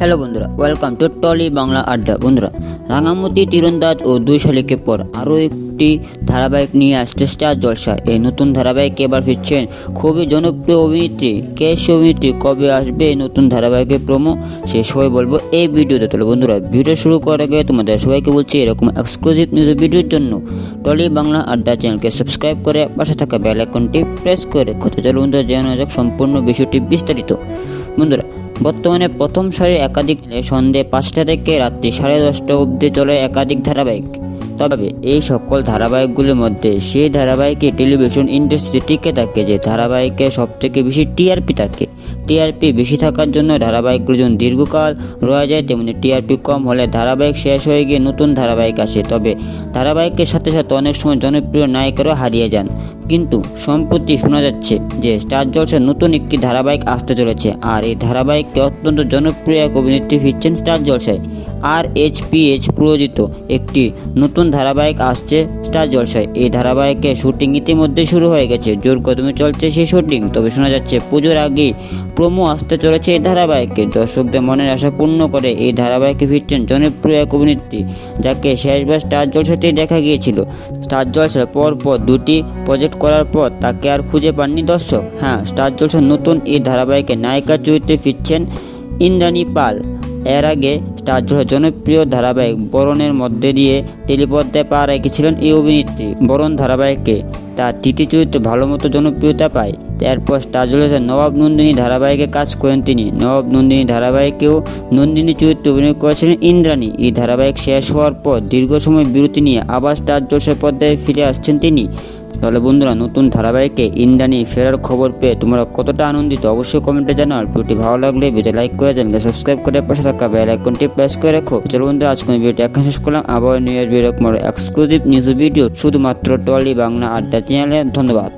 Hello বন্ধুরা welcome to trolley Bangla আড্ডা বন্ধুরা, রাঙামতি, তীরন্দাজ ও দুই শালিকের পর আরও একটি ধারাবাহিক নিয়ে আসছে স্টার জলসা এই নতুন ধারাবাহিকে এবার ফিরছেন খুবই জনপ্রিয় অভিনেত্রী কে অভিনেত্রী, কবে আসবে এই নতুন ধারাবাহিকের প্রোমো সে সবাই বলব এই ভিডিওতে। তাহলে বন্ধুরা, ভিডিও শুরু করার আগে তোমাদের সবাইকে বলছি এরকম এক্সক্লুসিভ নিউজ ভিডিওর জন্য টলি বাংলা আড্ডা চ্যানেলকে সাবস্ক্রাইব করে পাশে থাকা বেল আইকনটি প্রেস করে কথা চলো বন্ধুরা জানা যাক সম্পূর্ণ বিষয়টি বিস্তারিত। বন্ধুরা বর্তমানে প্রথম সারির একাধিক সন্ধে পাঁচটা থেকে রাত্রি সাড়ে দশটা অবধি চলে একাধিক ধারাবাহিক। তবে এই সকল ধারাবাহিকগুলির মধ্যে সেই ধারাবাহিকে টেলিভিশন ইন্ডাস্ট্রি টিকে থাকে যে ধারাবাহিকে সব থেকে বেশি টিআরপি থাকে। টিআরপি বেশি থাকার জন্য ধারাবাহিকগুলো যখন দীর্ঘকাল রয়ে যায়, তেমনি টিআরপি কম হলে ধারাবাহিক শেষ হয়ে গিয়ে নতুন ধারাবাহিক আসে। তবে ধারাবাহিকের সাথে সাথে অনেক সময় জনপ্রিয় নায়িকারও হারিয়ে যান। কিন্তু সম্প্রতি শোনা যাচ্ছে যে স্টার জলসার নতুন একটি ধারাবাহিক আসতে চলেছে। আর এই ধারাবাহিককে অত্যন্ত জনপ্রিয় এক অভিনেত্রী ফিরছেন স্টার জলসায় আর এইচ পি এইচ প্রযোজিত একটি নতুন ধারাবাহিক আসছে স্টার জলসায়। এই ধারাবাহিকের শুটিং ইতিমধ্যে শুরু হয়ে গেছে। জোর কদমে চলছে সেই শুটিং। তবে শোনা যাচ্ছে, পুজোর আগেই প্রোমো আসতে চলেছে এই ধারাবাহিকে। দর্শকদের মনের আশা পূর্ণ করে এই ধারাবাহিকে ফিরছেন জনপ্রিয় এক অভিনেত্রী, যাকে শেষবার স্টার জলসাতেই দেখা গিয়েছিল। স্টার জলসার পর পর দুটি প্রজেক্ট করার পর তাকে আর খুঁজে পাননি দর্শক। হ্যাঁ স্টার জলসার নতুন এই ধারাবাহিকে নায়িকা চরিত্রে ফিরছেন ইন্দ্রাণী পাল। এর আগে স্টার জলসার জনপ্রিয় ধারাবাহিক বরণের মধ্যে দিয়ে টেলিপর্দায় পা রেখেছিলেন এই অভিনেত্রী। বরণ ধারাবাহিকে তার তৃতীয় চরিত্রে ভালো মতো জনপ্রিয়তা পায়। এরপর স্টার জলসার নবাব নন্দিনী ধারাবাহিকে কাজ করেন তিনি। নবাব নন্দিনী ধারাবাহিকেও নন্দিনী চরিত্রে অভিনয় করেছিলেন ইন্দ্রাণী। এই ধারাবাহিক শেষ হওয়ার পর দীর্ঘ সময় বিরতি নিয়ে আবার স্টার জলসার পর্দায় ফিরে আসছেন তিনি। তাহলে বন্ধুরা, নতুন ধারাবাহিকে ইন্দ্রাণী ফেরার খবর পেয়ে তোমরা কতটা আনন্দিত অবশ্যই কমেন্টে জানাও। ভিডিওটি ভালো লাগলে ভিডিও লাইক করে চ্যানেলকে সাবস্ক্রাইব করে পাশে থাকা বেল আইকনটি প্রেস করে রাখো। চলো বন্ধুরা, আজকে ভিডিওটি এখন শেষ করলাম। আবার new year exclusive news video শুধুমাত্র টলি বাংলা আড্ডা চ্যানেলে ধন্যবাদ।